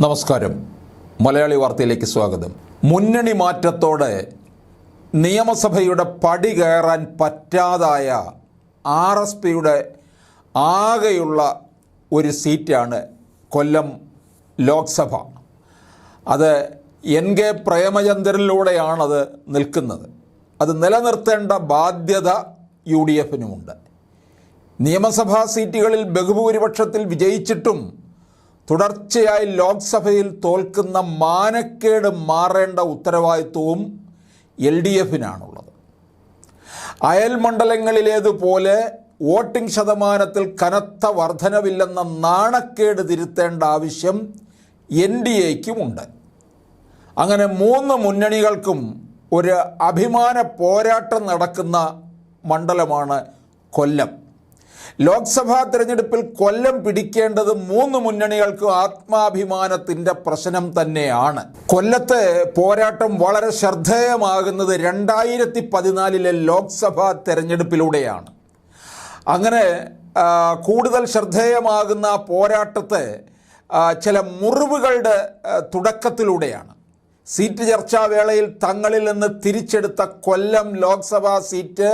നമസ്കാരം. മലയാളി വാർത്തയിലേക്ക് സ്വാഗതം. മുന്നണി മാറ്റത്തോടെ നിയമസഭയുടെ പടി കയറാൻ പറ്റാതായ ആർ എസ് പിയുടെ ആകെയുള്ള ഒരു സീറ്റാണ് കൊല്ലം ലോക്സഭ. അത് എൻ കെ പ്രേമചന്ദ്രനിലൂടെയാണത് നിൽക്കുന്നത്. അത് നിലനിർത്തേണ്ട ബാധ്യത യു ഡി എഫിനുമുണ്ട്. നിയമസഭാ സീറ്റുകളിൽ ബഹുഭൂരിപക്ഷത്തിൽ വിജയിച്ചിട്ടും തുടർച്ചയായി ലോക്സഭയിൽ തോൽക്കുന്ന മാനക്കേട് മാറേണ്ട ഉത്തരവാദിത്വവും എൽ ഡി എഫിനാണുള്ളത്. അയൽ മണ്ഡലങ്ങളിലേതുപോലെ വോട്ടിംഗ് ശതമാനത്തിൽ കനത്ത വർധനവില്ലെന്ന നാണക്കേട് തിരുത്തേണ്ട ആവശ്യം എൻ ഡി എക്കുമുണ്ട് അങ്ങനെ മൂന്ന് മുന്നണികൾക്കും ഒരു അഭിമാന പോരാട്ടം നടക്കുന്ന മണ്ഡലമാണ് കൊല്ലം. ലോക്സഭാ തെരഞ്ഞെടുപ്പിൽ കൊല്ലം പിടിക്കേണ്ടത് മൂന്ന് മുന്നണികൾക്ക് ആത്മാഭിമാനത്തിന്റെ പ്രശ്നം തന്നെയാണ്. കൊല്ലത്തെ പോരാട്ടം വളരെ ശ്രദ്ധേയമാകുന്നത് രണ്ടായിരത്തി പതിനാലിലെ ലോക്സഭാ തെരഞ്ഞെടുപ്പിലൂടെയാണ്. അങ്ങനെ കൂടുതൽ ശ്രദ്ധേയമാകുന്ന പോരാട്ടത്തെ ചില മുറിവുകളുടെ തുടക്കത്തിലൂടെയാണ്. സീറ്റ് ചർച്ചാ വേളയിൽ തങ്ങളിൽ നിന്ന് തിരിച്ചെടുത്ത കൊല്ലം Lok Sabha seat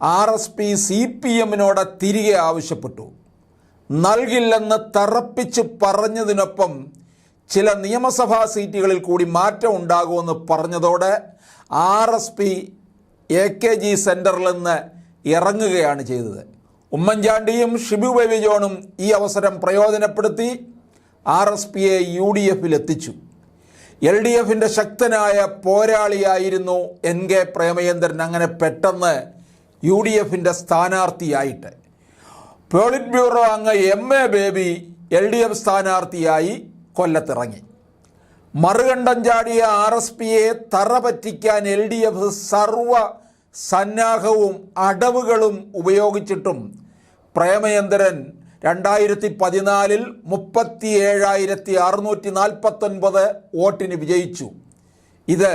R S P C P എമ്മിനോട് തിരികെ ആവശ്യപ്പെട്ടു. നൽകില്ലെന്ന് തറപ്പിച്ച് പറഞ്ഞതിനൊപ്പം ചില നിയമസഭാ സീറ്റുകളിൽ കൂടി മാറ്റം ഉണ്ടാകുമെന്ന് പറഞ്ഞതോടെ R S P A K G സെന്ററിൽ നിന്ന് ഇറങ്ങുകയാണ് ചെയ്തത്. ഉമ്മൻചാണ്ടിയും ഷിബു ബേബി ജോണും ഈ അവസരം പ്രയോജനപ്പെടുത്തി ആർ എസ് പിയെ യു ഡി എഫിൽ എത്തിച്ചു എൽ ഡി എഫിന്റെ ശക്തനായ പോരാളിയായിരുന്നു എൻ കെ പ്രേമചന്ദ്രൻ. അങ്ങനെ പെട്ടെന്ന് യു ഡി എഫിന്റെ സ്ഥാനാർത്ഥിയായിട്ട്. പോളിറ്റ് ബ്യൂറോ അംഗ M A Baby L D F സ്ഥാനാർത്ഥിയായി കൊല്ലത്തിറങ്ങി. മറുകണ്ഠം ചാടിയ ആർ എസ് പിയെ തറ പറ്റിക്കാൻ എൽ ഡി എഫ് സർവ സന്നാഹവും അടവുകളും ഉപയോഗിച്ചിട്ടും പ്രേമചന്ദ്രൻ രണ്ടായിരത്തി പതിനാലിൽ മുപ്പത്തി ഏഴായിരത്തി അറുന്നൂറ്റി നാൽപ്പത്തൊൻപത് വോട്ടിന് വിജയിച്ചു. ഇത്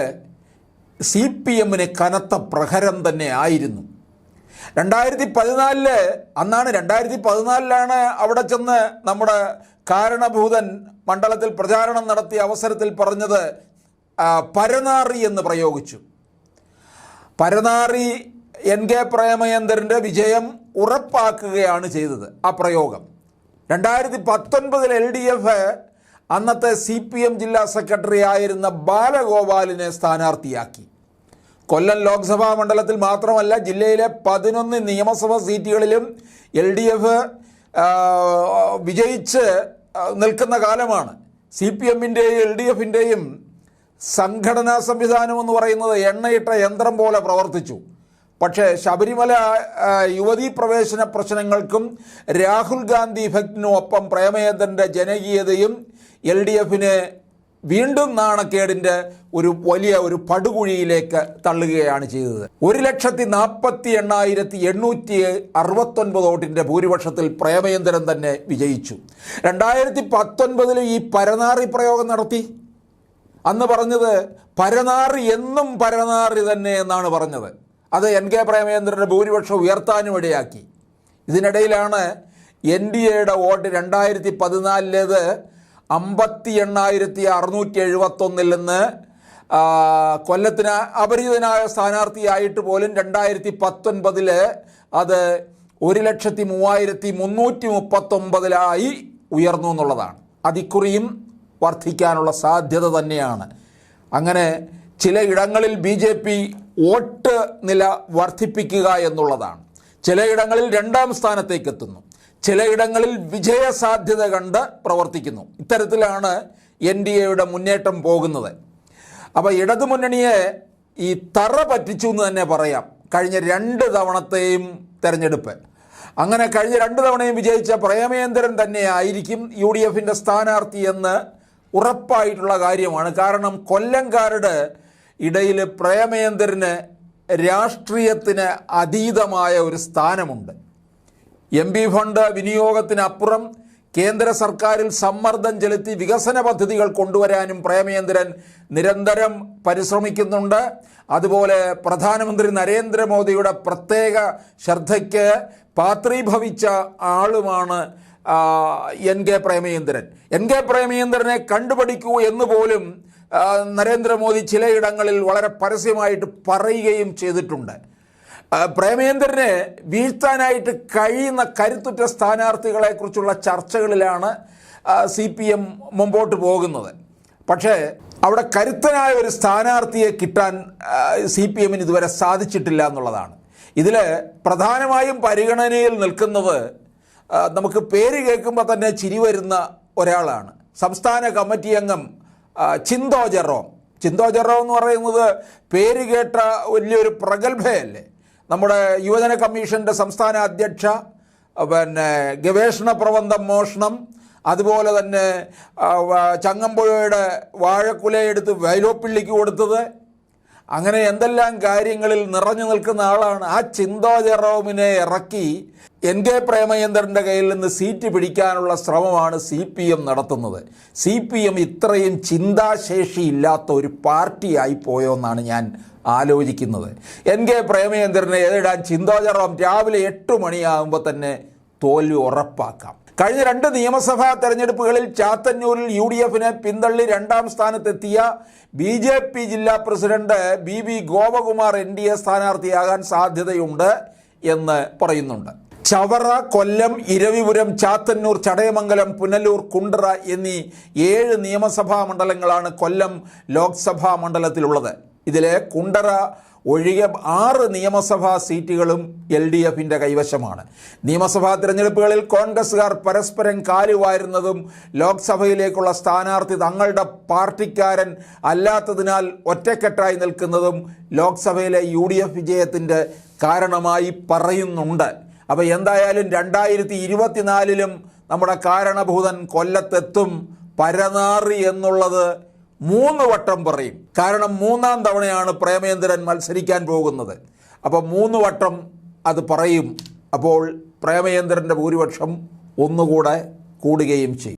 സി പി എമ്മിന് കനത്ത പ്രഹരം തന്നെ ആയിരുന്നു. രണ്ടായിരത്തി പതിനാലിൽ അന്നാണ് രണ്ടായിരത്തി പതിനാലിലാണ് അവിടെ ചെന്ന് നമ്മുടെ കാരണഭൂതൻ മണ്ഡലത്തിൽ പ്രചാരണം നടത്തിയ അവസരത്തിൽ പറഞ്ഞത് പരനാറി എന്ന് പ്രയോഗിച്ചു. പരനാറി എൻ കെ പ്രേമചന്ദ്രന്റെ വിജയം ഉറപ്പാക്കുകയാണ് ചെയ്തത് ആ പ്രയോഗം. രണ്ടായിരത്തി പത്തൊൻപതിൽ എൽ ഡി എഫ് അന്നത്തെ സി പി എം ജില്ലാ സെക്രട്ടറി ആയിരുന്ന ബാലഗോപാലിനെ സ്ഥാനാർത്ഥിയാക്കി. കൊല്ലം ലോക്സഭാ മണ്ഡലത്തിൽ മാത്രമല്ല ജില്ലയിലെ പതിനൊന്ന് നിയമസഭാ സീറ്റുകളിലും എൽ ഡി എഫ് വിജയിച്ച് നിൽക്കുന്ന കാലമാണ്. സി പി എമ്മിന്റെയും എൽ ഡി എഫിന്റെയും സംഘടനാ സംവിധാനം എന്ന് പറയുന്നത് എണ്ണയിട്ട യന്ത്രം പോലെ പ്രവർത്തിച്ചു. പക്ഷേ ശബരിമല യുവതീ പ്രവേശന പ്രശ്നങ്ങൾക്കും രാഹുൽ ഗാന്ധി ഇഫക്റ്റിനും ഒപ്പം പ്രേമചന്ദ്രന്റെ ജനകീയതയും എൽ ഡി എഫിന് വീണ്ടും നാണക്കേടിന്റെ ഒരു വലിയ ഒരു പടുകുഴിയിലേക്ക് തള്ളുകയാണ് ചെയ്തത്. ഒരു ലക്ഷത്തി നാൽപ്പത്തി എണ്ണായിരത്തി എണ്ണൂറ്റി അറുപത്തൊൻപത് വോട്ടിന്റെ ഭൂരിപക്ഷത്തിൽ പ്രേമചന്ദ്രൻ തന്നെ വിജയിച്ചു. രണ്ടായിരത്തി പത്തൊൻപതിൽ ഈ പരനാറി പ്രയോഗം നടത്തി. അന്ന് പറഞ്ഞത് പരനാറി എന്നും പരനാറി തന്നെ എന്നാണ് പറഞ്ഞത്. അത് എൻ കെ പ്രേമചന്ദ്രന്റെ ഭൂരിപക്ഷം ഉയർത്താനും ഇടയാക്കി. ഇതിനിടയിലാണ് എൻ ഡി എയുടെ വോട്ട് രണ്ടായിരത്തി പതിനാലിലേത് അമ്പത്തി എണ്ണായിരത്തി അറുന്നൂറ്റി എഴുപത്തൊന്നിൽ നിന്ന് കൊല്ലത്തിന് അപരിചിതനായ സ്ഥാനാർത്ഥിയായിട്ട് പോലും രണ്ടായിരത്തി പത്തൊൻപതിൽ അത് ഒരു ലക്ഷത്തി മൂവായിരത്തി മുന്നൂറ്റി മുപ്പത്തൊമ്പതിലായി ഉയർന്നു എന്നുള്ളതാണ്. അതിക്കുറിയും വർദ്ധിക്കാനുള്ള സാധ്യത തന്നെയാണ്. അങ്ങനെ ചില ഇടങ്ങളിൽ ബി ജെ പി വോട്ട് നില വർദ്ധിപ്പിക്കുക എന്നുള്ളതാണ്. ചിലയിടങ്ങളിൽ രണ്ടാം സ്ഥാനത്തേക്ക് എത്തുന്നു ചിലയിടങ്ങളിൽ വിജയസാധ്യത കണ്ട് പ്രവർത്തിക്കുന്നു. ഇത്തരത്തിലാണ് എൻ ഡി എയുടെ മുന്നേറ്റം പോകുന്നത്. അപ്പോൾ ഇടതുമുന്നണിയെ ഈ തറ പറ്റിച്ചു എന്ന് തന്നെ പറയാം. കഴിഞ്ഞ രണ്ട് തവണത്തെയും തെരഞ്ഞെടുപ്പ്. അങ്ങനെ കഴിഞ്ഞ രണ്ട് തവണയും വിജയിച്ച പ്രേമേന്ദ്രൻ തന്നെ ആയിരിക്കും യു ഡി എഫിന്റെ സ്ഥാനാർത്ഥി എന്ന് ഉറപ്പായിട്ടുള്ള കാര്യമാണ്. കാരണം കൊല്ലംകാരുടെ ഇടയിൽ പ്രേമേന്ദ്രന് രാഷ്ട്രീയത്തിന് അതീതമായ ഒരു സ്ഥാനമുണ്ട്. എം പി ഫണ്ട് വിനിയോഗത്തിനപ്പുറം കേന്ദ്ര സർക്കാരിൽ സമ്മർദ്ദം ചെലുത്തി വികസന പദ്ധതികൾ കൊണ്ടുവരാനും പ്രേമേന്ദ്രൻ നിരന്തരം പരിശ്രമിക്കുന്നുണ്ട്. അതുപോലെ പ്രധാനമന്ത്രി നരേന്ദ്രമോദിയുടെ പ്രത്യേക ശ്രദ്ധയ്ക്ക് പാത്രീഭവിച്ച ആളുമാണ് N K Premachandran. N K പ്രേമചന്ദ്രനെ കണ്ടുപിടിക്കൂ എന്ന് പോലും നരേന്ദ്രമോദി ചിലയിടങ്ങളിൽ വളരെ പരസ്യമായിട്ട് പറയുകയും ചെയ്തിട്ടുണ്ട്. ആ, പ്രേമചന്ദ്രനെ വീഴ്ത്താനായിട്ട് കഴിയുന്ന കരുത്തുറ്റ സ്ഥാനാർത്ഥികളെക്കുറിച്ചുള്ള ചർച്ചകളിലാണ് സി പി എം മുമ്പോട്ട് പോകുന്നത്. പക്ഷേ അവിടെ കരുത്തനായ ഒരു സ്ഥാനാർത്ഥിയെ കിട്ടാൻ സി പി എമ്മിന് ഇതുവരെ സാധിച്ചിട്ടില്ല എന്നുള്ളതാണ്. ഇതിൽ പ്രധാനമായും പരിഗണനയിൽ നിൽക്കുന്നത് നമുക്ക് പേര് കേൾക്കുമ്പോൾ തന്നെ ചിരി വരുന്ന ഒരാളാണ്. സംസ്ഥാന കമ്മിറ്റി അംഗം ചിന്തോ ജെറോം ചിന്തോ ജെറോം എന്ന് പറയുന്നത് പേര് കേട്ട വലിയൊരു പ്രഗത്ഭയല്ലേ? നമ്മുടെ യുവജന കമ്മീഷന്റെ സംസ്ഥാന അധ്യക്ഷ പിന്നെ ഗവേഷണ പ്രബന്ധം മോഷണം അതുപോലെ തന്നെ ചങ്ങമ്പുഴയുടെ വാഴക്കുലയെടുത്ത് വൈലോപ്പിള്ളിക്ക് കൊടുത്തത് അങ്ങനെ എന്തെല്ലാം കാര്യങ്ങളിൽ നിറഞ്ഞു നിൽക്കുന്ന ആളാണ് ആ ചിന്തോ ജെറോമിനെ ഇറക്കി എൻ കെ പ്രേമചന്ദ്രന്റെ കയ്യിൽ നിന്ന് സീറ്റ് പിടിക്കാനുള്ള ശ്രമമാണ് സി പി എം നടത്തുന്നത്. സി പി എം ഇത്രയും ചിന്താശേഷി ഇല്ലാത്ത ഒരു പാർട്ടിയായി പോയോ എന്നാണ് ഞാൻ ആലോചിക്കുന്നത്. എൻ കെ പ്രേമചന്ദ്രനെ എതിരിടാൻ ചിന്തോജറോം രാവിലെ എട്ട് മണിയാകുമ്പോൾ തന്നെ തോൽവി ഉറപ്പാക്കാം. കഴിഞ്ഞ രണ്ട് നിയമസഭാ തെരഞ്ഞെടുപ്പുകളിൽ ചാത്തന്നൂരിൽ യു ഡി എഫിനെ പിന്തള്ളി രണ്ടാം സ്ഥാനത്തെത്തിയ ബി ജെ പി ജില്ലാ president B V Gopakumar N D A സ്ഥാനാർത്ഥിയാകാൻ സാധ്യതയുണ്ട് എന്ന് പറയുന്നുണ്ട്. ചവറ കൊല്ലം ഇരവിപുരം ചാത്തന്നൂർ ചടയമംഗലം പുനലൂർ കുണ്ടറ എന്നീ ഏഴ് നിയമസഭാ മണ്ഡലങ്ങളാണ് കൊല്ലം ലോക്സഭാ മണ്ഡലത്തിലുള്ളത്. ഇതിലെ കുണ്ടറ ഒഴികെ ആറ് നിയമസഭാ സീറ്റുകളും എൽ ഡി എഫിന്റെ കൈവശമാണ്. നിയമസഭാ തിരഞ്ഞെടുപ്പുകളിൽ കോൺഗ്രസ്സുകാർ പരസ്പരം കാലുവായിരുന്നതും ലോക്സഭയിലേക്കുള്ള സ്ഥാനാർത്ഥി തങ്ങളുടെ പാർട്ടിക്കാരൻ അല്ലാത്തതിനാൽ ഒറ്റക്കെട്ടായി നിൽക്കുന്നതും ലോക്സഭയിലെ യു ഡി എഫ് വിജയത്തിന്റെ കാരണമായി പറയുന്നുണ്ട്. അപ്പോൾ എന്തായാലും രണ്ടായിരത്തി ഇരുപത്തിനാലിലും നമ്മുടെ കാരണഭൂതൻ കൊല്ലത്തെത്തും പരനാറി എന്നുള്ളത് മൂന്ന് വട്ടം പറയും. കാരണം മൂന്നാം തവണയാണ് പ്രേമേന്ദ്രൻ മത്സരിക്കാൻ പോകുന്നത്. അപ്പോൾ മൂന്ന് വട്ടം അത് പറയും. അപ്പോൾ പ്രേമേന്ദ്രന്റെ ഭൂരിപക്ഷം ഒന്നുകൂടെ കൂടുകയും ചെയ്യും.